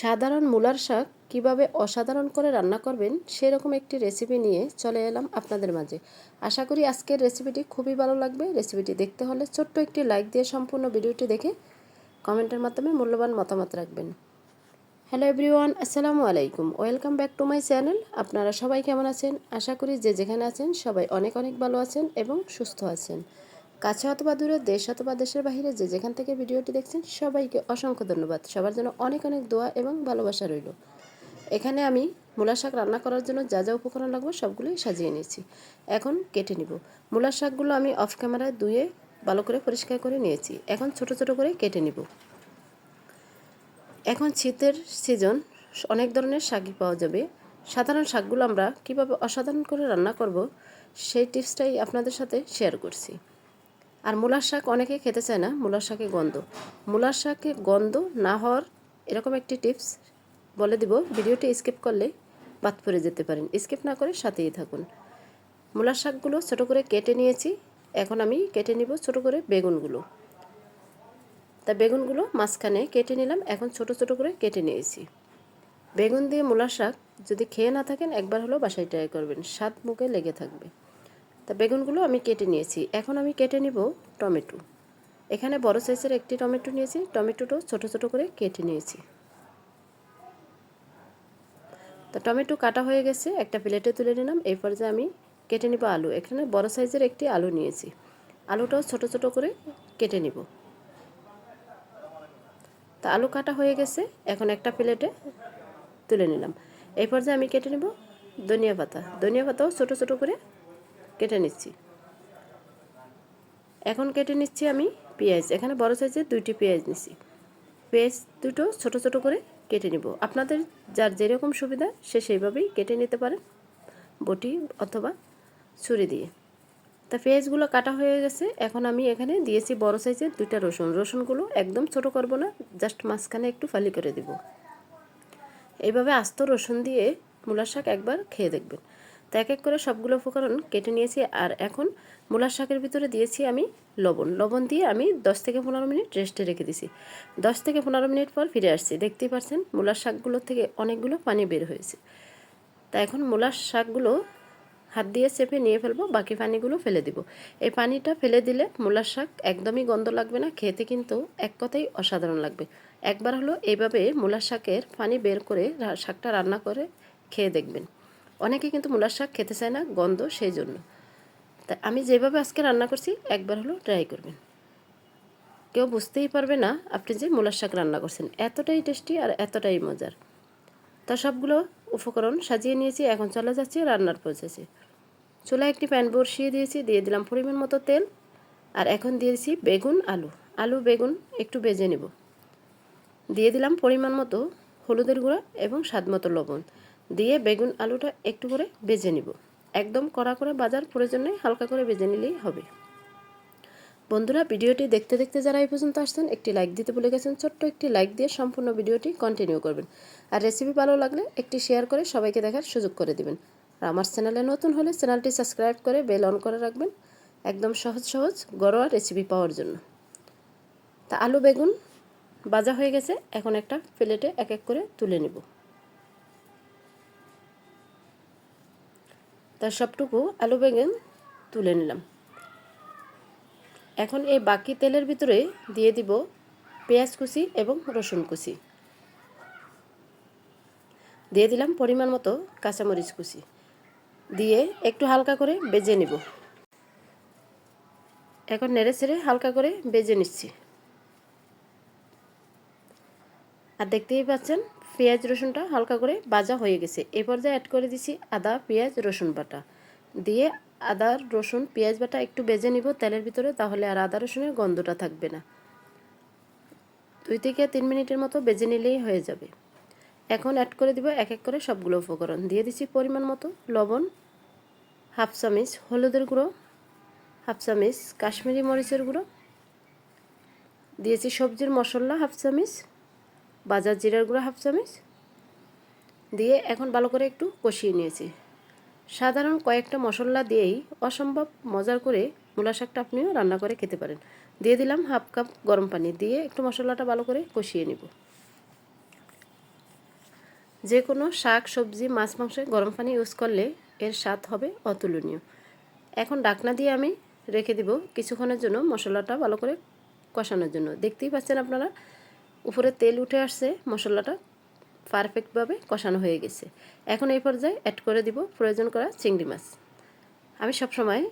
সাধারণ মূলার শাক কীভাবে অসাধারণ করে রান্না করবেন সেরকম একটি রেসিপি নিয়ে চলে এলাম আপনাদের মাঝে। আশা করি আজকের রেসিপিটি খুবই ভালো লাগবে। রেসিপিটি দেখতে হলে ছোট্ট একটি লাইক দিয়ে সম্পূর্ণ ভিডিওটি দেখে কমেন্টের মাধ্যমে মূল্যবান মতামত রাখবেন। হ্যালো এভরিওয়ান আসসালামু আলাইকুম। Welcome back to my channel আপনারা সবাই কেমন আছেন? আশা করি যে যেখানে আছেন সবাই অনেক অনেক ভালো আছেন এবং সুস্থ আছেন। কাছে অথবা দূরে, দেশ অথবা দেশের বাইরে যে যেখান থেকে ভিডিওটি দেখছেন, সবাইকে অসংখ্য ধন্যবাদ। সবার জন্য অনেক অনেক দোয়া এবং ভালোবাসা রইল। এখানে আমি মূলা শাক রান্না করার জন্য যা যা উপকরণ লাগবে সবগুলোই সাজিয়ে নিয়েছি। এখন কেটে নিব। মূলার শাকগুলো আমি অফ ক্যামেরায় ধুয়ে ভালো করে পরিষ্কার করে নিয়েছি। এখন ছোট ছোট করে কেটে নিব। এখন শীতের সিজন, অনেক ধরনের শাকই পাওয়া যাবে। সাধারণ শাকগুলো আমরা কীভাবে অসাধারণ করে রান্না করব, সেই টিপসটাই আপনাদের সাথে শেয়ার করছি। আর মূলার শাক অনেকে খেতে চায় না, মূলার শাকে গন্ধ। মূলার শাকে গন্ধ না হওয়ার এরকম একটি টিপস বলে দিব, ভিডিওটি স্কিপ করলে বাদ পড়ে যেতে পারেন। স্কিপ না করে সাথেই থাকুন। মূলার শাকগুলো ছোটো করে কেটে নিয়েছি, এখন আমি কেটে নিব ছোটো করে বেগুনগুলো। তা বেগুনগুলো মাঝখানে কেটে নিলাম, এখন ছোট ছোট করে কেটে নিয়েছি। বেগুন দিয়ে মূলার শাক যদি খেয়ে না থাকেন, একবার হলেও বাসায় ট্রাই করবেন, স্বাদ মুখে লেগে থাকবে। তা বেগুনগুলো আমি কেটে নিয়েছি। এখন আমি কেটে নিব টমেটো। এখানে বড় সাইজের একটি টমেটো নিয়েছি। টমেটোটাও ছোট ছোট করে কেটে নিয়েছি। তা টমেটো কাটা হয়ে গেছে। একটা প্লেটে তুলে নিলাম। এরপর যে আমি কেটে নিব আলু। এখানে বড় সাইজের একটি আলু নিয়েছি। আলুটাও ছোট ছোট করে কেটে নিব। তা আলু কাটা হয়ে গেছে। এখন একটা প্লেটে তুলে নিলাম। এরপর যে আমি কেটে নেব ধনিয়া পাতা। ধনিয়া পাতাও ছোটো ছোটো করে কেটে নিচ্ছি। এখন কেটে নিচ্ছি আমি পেঁয়াজ। এখানে বড় সাইজের দুইটি পেঁয়াজ নিচ্ছি পেঁয়াজ দুটো ছোট ছোট করে কেটে নিব। আপনাদের যার যেরকম সুবিধা সে সেইভাবেই কেটে নিতে পারেন বটি অথবা ছুরি দিয়ে। তা পেঁয়াজগুলো কাটা হয়ে গেছে। এখন আমি এখানে দিয়েছি বড় সাইজের দুইটা রসুন। রসুনগুলো একদম ছোট করব না, জাস্ট মাঝখানে একটু ফালি করে দিব। এইভাবে আস্ত রসুন দিয়ে মূলার শাক একবার খেয়ে দেখবেন। এক এক করে সবগুলো উপকরণ কেটে নিয়েছি আর এখন মূলার শাকের ভিতরে দিয়েছি আমি লবণ। লবণ দিয়ে আমি দশ থেকে পনেরো মিনিট রেস্টে রেখে দিছি। দশ থেকে পনেরো মিনিট পর ফিরে আসছি। দেখতেই পাচ্ছেন মূলার শাকগুলোর থেকে অনেকগুলো পানি বের হয়েছে। তা এখন মূলার শাকগুলো হাত দিয়ে চেপে নিয়ে ফেলব, বাকি পানিগুলো ফেলে দিব। এই পানিটা ফেলে দিলে মূলার শাক একদমই গন্ধ লাগবে না, খেতে কিন্তু এক কথাই অসাধারণ লাগবে। একবার হলো এইভাবে মূলার শাকের পানি বের করে শাকটা রান্না করে খেয়ে দেখবেন। অনেকে কিন্তু মূলার শাক খেতে চায় না, গন্ধ সেই জন্য। তাই আমি যেভাবে আজকে রান্না করছি, একবার হলো ট্রাই করবেন। কেউ বুঝতেই পারবে না আপনি যে মূলার শাক রান্না করছেন, এতটাই টেস্টি আর এতটাই মজার। তা সবগুলো উপকরণ সাজিয়ে নিয়েছি, এখন চলে যাচ্ছে রান্নার প্রসেসে চুলা একটি প্যান বসিয়ে দিয়েছি, দিয়ে দিলাম পরিমাণ মতো তেল, আর এখন দিয়েছি বেগুন, আলু। আলু, বেগুন একটু বেজে নেব। দিয়ে দিলাম পরিমাণ মতো হলুদের গুঁড়া এবং স্বাদ মতো লবণ। দিয়ে বেগুন আলুটা একটু করে বেজে নিব। একদম কড়া করে বাজার প্রয়োজন হালকা করে বেজে নিলেই হবে। বন্ধুরা, ভিডিওটি দেখতে দেখতে যারা এই পর্যন্ত আসছেন, একটি লাইক দিতে ভুলে গেছেন, ছোট্ট একটি লাইক দিয়ে সম্পূর্ণ ভিডিওটি কন্টিনিউ করবেন। আর রেসিপি ভালো লাগলে একটি শেয়ার করে সবাইকে দেখার সুযোগ করে দিবেন। আর আমার চ্যানেলে নতুন হলে চ্যানেলটি সাবস্ক্রাইব করে বেল অন করে রাখবেন, একদম সহজ সহজ ঘরোয়া রেসিপি পাওয়ার জন্য। তা আলু, বেগুন বাজা হয়ে গেছে, এখন একটা প্লেটে এক এক করে তুলে নেব। তার সবটুকু আলু বেগুন তুলে নিলাম। এখন এই বাকি তেলের ভিতরে দিয়ে দিব পেঁয়াজ কুচি এবং রসুন কুচি। দিয়ে দিলাম পরিমাণ মতো কাঁচামরিচ কুচি। দিয়ে একটু হালকা করে বেজে নিব। এখন নেড়ে ছেড়ে হালকা করে বেজে নিচ্ছি। আর দেখতেই পাচ্ছেন পেঁয়াজ রসুনটা হালকা করে বাজা হয়ে গেছে। এ পর্যায়ে অ্যাড করে দিছি আদা, পেঁয়াজ, রসুন বাটা। দিয়ে আদা, রসুন, পেঁয়াজ বাটা একটু বেজে নিব তেলের ভিতরে, তাহলে আর আদা, রসুনের গন্ধটা থাকবে না। দুই থেকে তিন মিনিটের মতো বেজে নিলেই হয়ে যাবে। এখন অ্যাড করে দিব এক এক করে সবগুলো উপকরণ। দিয়ে দিচ্ছি পরিমাণ মতো লবণ, হাফ চামিচ হলুদের গুঁড়ো, হাফ চামিচ কাশ্মীরি মরিচের গুঁড়ো। দিয়েছি সবজির মশলা হাফ চামিচ বাজার জিরার গুঁড়ো হাফ চামিচ দিয়ে এখন ভালো করে একটু কষিয়ে নিয়েছি। সাধারণ কয়েকটা মশলা দিয়েই অসম্ভব মজার করে মূলা শাকটা আপনিও রান্না করে খেতে পারেন। দিয়ে দিলাম হাফ কাপ গরম পানি দিয়ে একটু মশলাটা ভালো করে কষিয়ে নিব। যে কোনো শাক, সবজি, মাছ, মাংসে গরম পানি ইউজ করলে এর স্বাদ হবে অতুলনীয়। এখন ডাকনা দিয়ে আমি রেখে দিব কিছুক্ষণের জন্য মশলাটা ভালো করে কষানোর জন্য। দেখতেই পাচ্ছেন আপনারা উপরে তেল উঠে আসছে মশলাটা পারফেক্টভাবে কষানো হয়ে গেছে। এখন এই পর্যায়ে অ্যাড করে দিব প্রয়োজন করা চিংড়ি মাছ। আমি সবসময়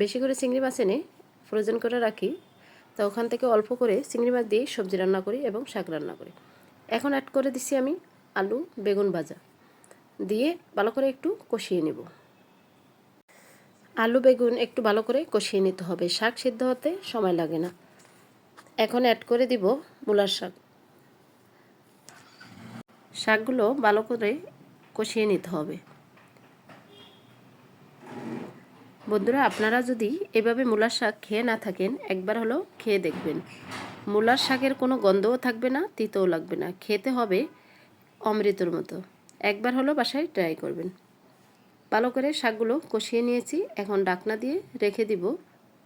বেশি করে চিংড়ি মাছ এনে প্রয়োজন করে রাখি, তো ওখান থেকে অল্প করে চিংড়ি মাছ দিয়ে সবজি রান্না করি এবং শাক রান্না করি। এখন অ্যাড করে দিছি আমি আলু বেগুন ভাজা। দিয়ে ভালো করে একটু কষিয়ে নেব। আলু বেগুন একটু ভালো করে কষিয়ে নিতে হবে। শাক সিদ্ধ হতে সময় লাগে না। এখন অ্যাড করে দিব মূলার শাক। শাকগুলো ভালো করে কষিয়ে নিতে হবে। বন্ধুরা, আপনারা যদি এভাবে মূলার শাক খেয়ে না থাকেন, একবার হলো খেয়ে দেখবেন। মূলার শাকের কোনো গন্ধও থাকবে না, তিতও লাগবে না। খেতে হবে অমৃতর মতো। একবার হলো বাসায় ট্রাই করবেন। ভালো করে শাকগুলো কষিয়ে নিয়েছি। এখন ডাকনা দিয়ে রেখে দিব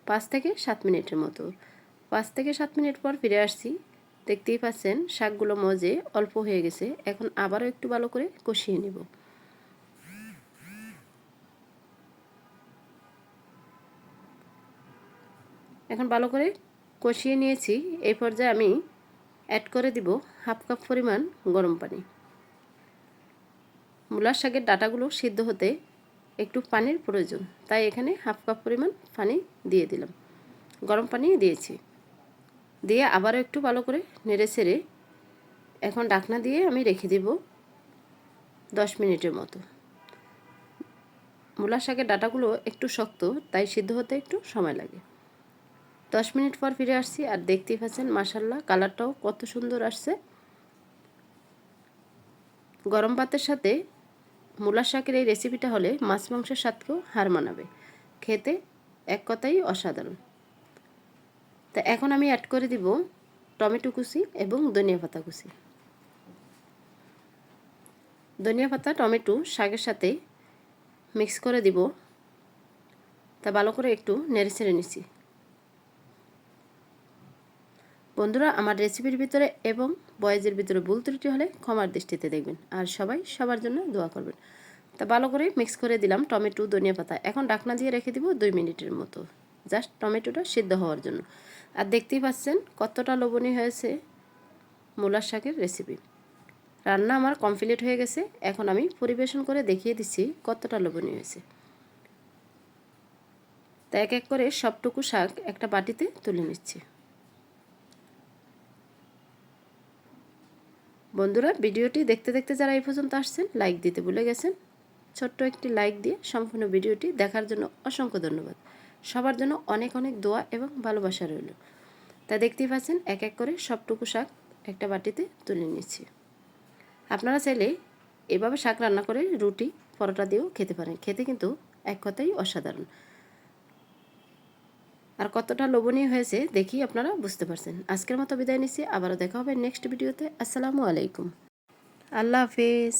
পাঁচ থেকে সাত মিনিটের মতো। পাঁচ থেকে সাত মিনিট পর ফিরে আসছি। দেখতেই পাচ্ছেন, শাকগুলো মজে অল্প হয়ে গেছে। এখন আবারও একটু ভালো করে কষিয়ে নেব। এখন ভালো করে কষিয়ে নিয়েছি। এই পর্যায়ে আমি অ্যাড করে দিব হাফ কাপ পরিমাণ গরম পানি। মূলার শাকের ডাটাগুলো সিদ্ধ হতে একটু পানির প্রয়োজন, তাই এখানে হাফ কাপ পরিমাণ পানি দিয়ে দিলাম। গরম পানি দিয়েছি। দিয়ে আবারও একটু ভালো করে নেড়ে ছেড়ে এখন ডাকনা দিয়ে আমি রেখে দিব দশ মিনিটের মতো। মূলার শাকের ডাটাগুলো একটু শক্ত, তাই সিদ্ধ হতে একটু সময় লাগে। দশ মিনিট পর ফিরে আসছি আর দেখতেই পাচ্ছেন মাসাল্লাহ কালারটাও কত সুন্দর আসছে। গরম ভাতের সাথে মূলার শাকের এই রেসিপিটা হলে মাছ মাংসের স্বাদকেও হার মানাবে। খেতে এক কথাই অসাধারণ। তা এখন আমি অ্যাড করে দিব টমেটো কুচি এবং ধনিয়া পাতা কুচি। ধনিয়া পাতা, টমেটো শাকের সাথে মিক্স করে দিব। তা ভালো করে একটু নেড়ে ছেড়ে নিছি বন্ধুরা, আমার রেসিপির ভিতরে এবং বয়েজের ভিতরে ভুল ত্রুটি হলে ক্ষমার দৃষ্টিতে দেখবেন আর সবাই সবার জন্য দোয়া করবেন। তা ভালো করে মিক্স করে দিলাম টমেটো, ধনিয়া পাতা। এখন ডাকনা দিয়ে রেখে দিব দুই মিনিটের মতো। জাস্ট টমেটোটা সিদ্ধ হওয়ার জন্য। আর দেখতেই পাচ্ছেন কতটা লবণীয় হয়েছে মূলার শাকের রেসিপি রান্না আমার কমপ্লিট হয়ে গেছে। এখন আমি পরিবেশন করে দেখিয়ে দিচ্ছি কতটা লবণীয় হয়েছে। তা এক এক করে সবটুকু শাক একটা বাটিতে তুলে নিচ্ছি। বন্ধুরা, ভিডিওটি দেখতে দেখতে যারা এই পর্যন্ত আসছেন লাইক দিতে ভুলে গেছেন, ছোট্ট একটি লাইক দিয়ে সম্পূর্ণ ভিডিওটি দেখার জন্য অসংখ্য ধন্যবাদ। সবার জন্য অনেক অনেক দোয়া এবং ভালোবাসা রইল। তা দেখতেই পাচ্ছেন, এক এক করে সবটুকু শাক একটা বাটিতে তুলে নিচ্ছি আপনারা চাইলে এভাবে শাক রান্না করে রুটি, পরোটা দিয়েও খেতে পারেন। খেতে কিন্তু এক কথাই অসাধারণ। আর কতটা লোভনীয় হয়েছে দেখি আপনারা বুঝতে পারছেন। আজকের মতো বিদায় নিচ্ছি। আবারও দেখা হবে নেক্সট ভিডিওতে। আসসালামু আলাইকুম। আল্লাহ হাফিজ।